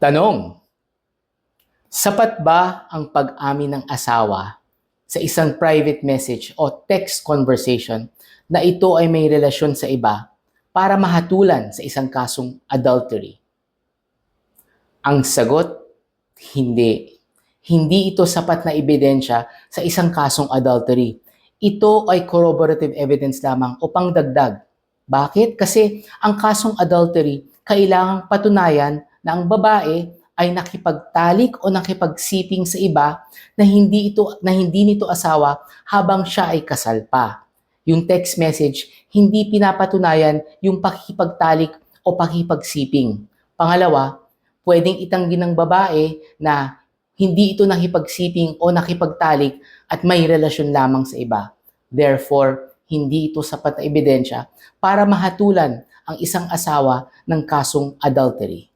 Tanong, sapat ba ang pag-amin ng asawa sa isang private message o text conversation na ito ay may relasyon sa iba para mahatulan sa isang kasong adultery? Ang sagot, hindi. Hindi ito sapat na ebidensya sa isang kasong adultery. Ito ay corroborative evidence lamang o pangdagdag. Bakit? Kasi ang kasong adultery, kailangang patunayan na ang babae ay nakipagtalik o nakipagsiping sa iba na hindi ito na hindi nito asawa habang siya ay kasal pa. Yung text message hindi pinapatunayan yung pakikipagtalik o pakipagsiping. Pangalawa, pwedeng itanggi ng babae na hindi ito nakipagsiping o nakipagtalik at may relasyon lamang sa iba. Therefore, hindi ito sapat na ebidensya para mahatulan ang isang asawa ng kasong adultery.